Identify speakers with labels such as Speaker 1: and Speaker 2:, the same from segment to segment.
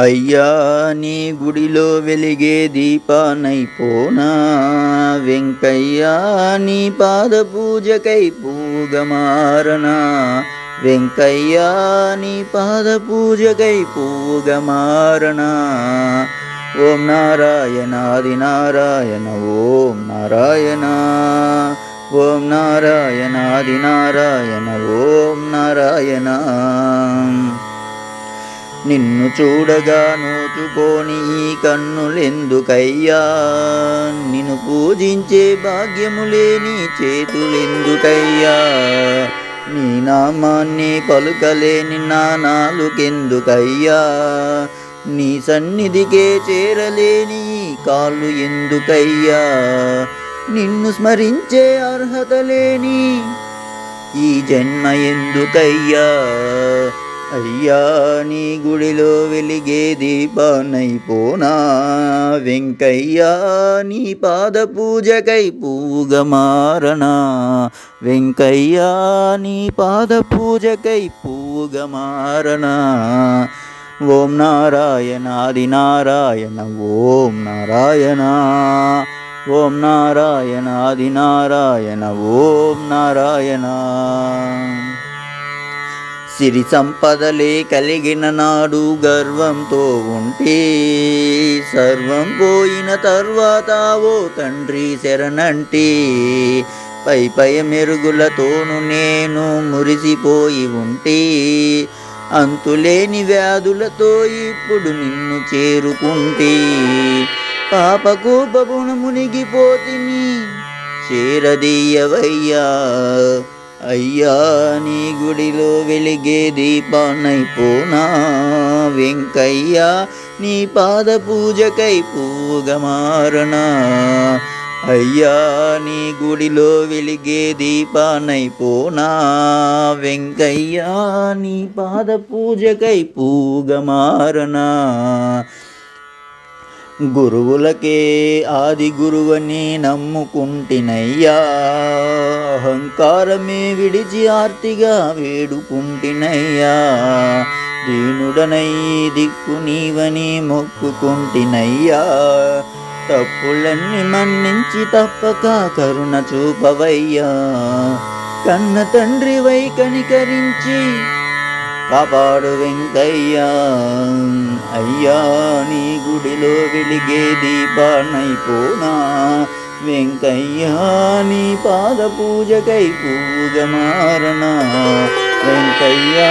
Speaker 1: అయ్యా నీ గుడిలో వెలిగే దీపానైపోనా వెంకయ్యా నీ పాద పూజకై పూగమారనా? వెంకయ్యా నీ పాద పూజకై పూగమారనా? ఓం నారాయణాది నారాయణ ఓం నారాయణ. ఓం నారాయణాది నారాయణ ఓం నారాయణ. నిన్ను చూడగా నోచుకోని ఈ కన్నులెందుకయ్యా? నిన్ను పూజించే భాగ్యము లేని చేతులెందుకయ్యా? నీ నామాన్ని పలుకలేని నా నాలుకెందుకయ్యా? నీ సన్నిధికే చేరలేని కాళ్ళు ఎందుకయ్యా? నిన్ను స్మరించే అర్హత లేని ఈ జన్మ ఎందుకయ్యా? అయ్యా నీ గుడిలో వెలిగే దీపానైపోనా వెంకయ్యా నీ పాద పూజకై పూగమారనా వెంకయ్యా నీ పాద పూజకై పూగమారనా ఓం నారాయణాది నారాయణ ఓం నారాయణ. ఓం నారాయణాది నారాయణ ఓం నారాయణ. సిరి సంపదలే కలిగిన నాడు గర్వంతో ఉంటే సర్వం పోయిన తర్వాత ఓ తండ్రి శరణంటే పై పై మెరుగులతోను నేను మురిసిపోయి ఉంటే అంతులేని వ్యాధులతో ఇప్పుడు నిన్ను చేరుకుంటే పాపకోపగుణ మునిగిపోతిని చేరదీయవయ్యా. అయ్యా నీ గుడిలో వెలిగే దీపానైపోనా వెంకయ్యా నీ పాద పూజకై పూగమారనా అయ్యా నీ గుడిలో వెలిగే దీపానైపోనా వెంకయ్యా నీ పాద పూజకై పూగమారనా గురువులకే ఆది గురువని నమ్ముకుంటినయ్యా. అహంకారమే విడిచి ఆర్తిగా వేడుకుంటినయ్యా. దీనుడనై దిక్కు నీవని మొక్కుకుంటినయ్యా. తప్పులన్నీ మన్నించి తప్పక కరుణ చూపవయ్యా. కన్న తండ్రి వై కనికరించి కాపాడు వెంకయ్యా అయ్యా నీ గుడిలో వెలిగే దీపానైపోనా వెంకయ్యా నీ పాద పూజకై పూజ మారనా వెంకయ్యా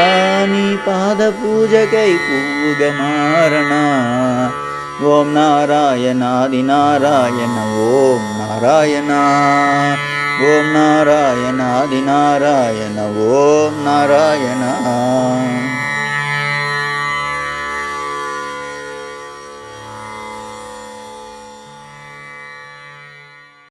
Speaker 1: నీ పాద పూజకై పూజ మారనా ఓం నారాయణాది నారాయణ ఓం నారాయణ. ఓం నారాయణాది నారాయణ ఓం నారాయణ